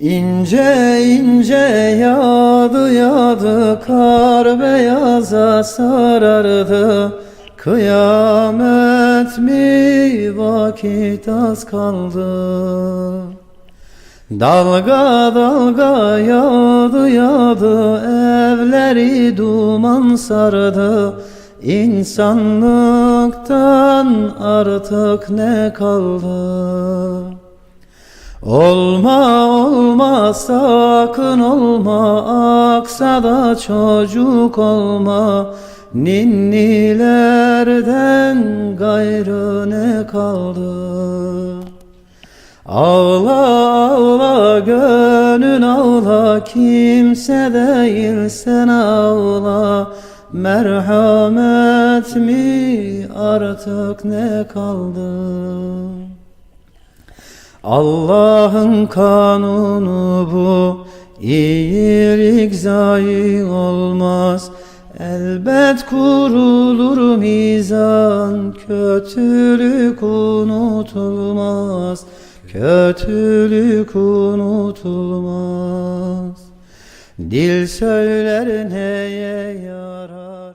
İnce ince yağdı yağdı kar beyaza sarardı. Kıyamet mi vakit az kaldı? Dalga dalga yağdı yağdı evleri duman sardı. İnsanlıktan artık ne kaldı Olma olma sakın olma aksa da çocuk olma. Ninnilerden gayrı ne kaldı? Ağla ağla gönül ağla kimse değil sen ağla. Merhamet mi artık ne kaldı Allah'ın kanunu bu. İyilik zayi olmaz. Elbet kurulur mizan. Kötülük unutulmaz. Kötülük unutulmaz. Dil söyler neye yarar